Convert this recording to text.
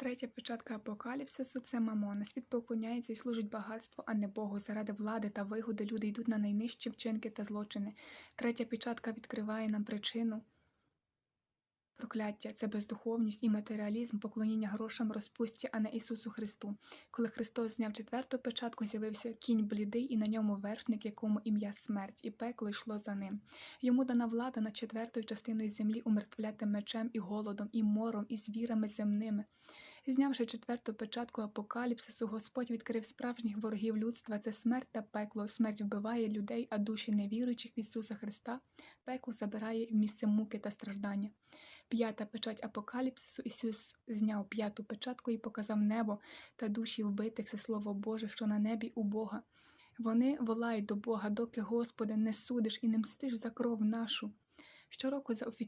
Третя печатка апокаліпсису це мамона. Світ поклоняється і служить багатству, а не Богу. Заради влади та вигоди люди йдуть на найнижчі вчинки та злочини. Третя печатка відкриває нам причину. Прокляття це бездуховність і матеріалізм, поклоніння грошам, розпусті, а не Ісусу Христу. Коли Христос зняв четверту печатку, з'явився кінь блідий, і на ньому вершник, якому ім'я смерть, і пекло йшло за ним. Йому дана влада над четвертою частиною землі умертвляти мечем і голодом, і мором, і звірами земними. Знявши четверту печатку апокаліпсису, Господь відкрив справжніх ворогів людства це смерть та пекло. Смерть вбиває людей, а душі невіруючих в Ісуса Христа пекло забирає в місце муки та страждання. П'ята печать апокаліпсису Ісус зняв п'яту печатку і показав небо та душі вбитих це Слово Боже, що на небі у Бога. Вони волають до Бога, доки, Господи, не судиш і не мстиш за кров нашу. Щороку за офіційною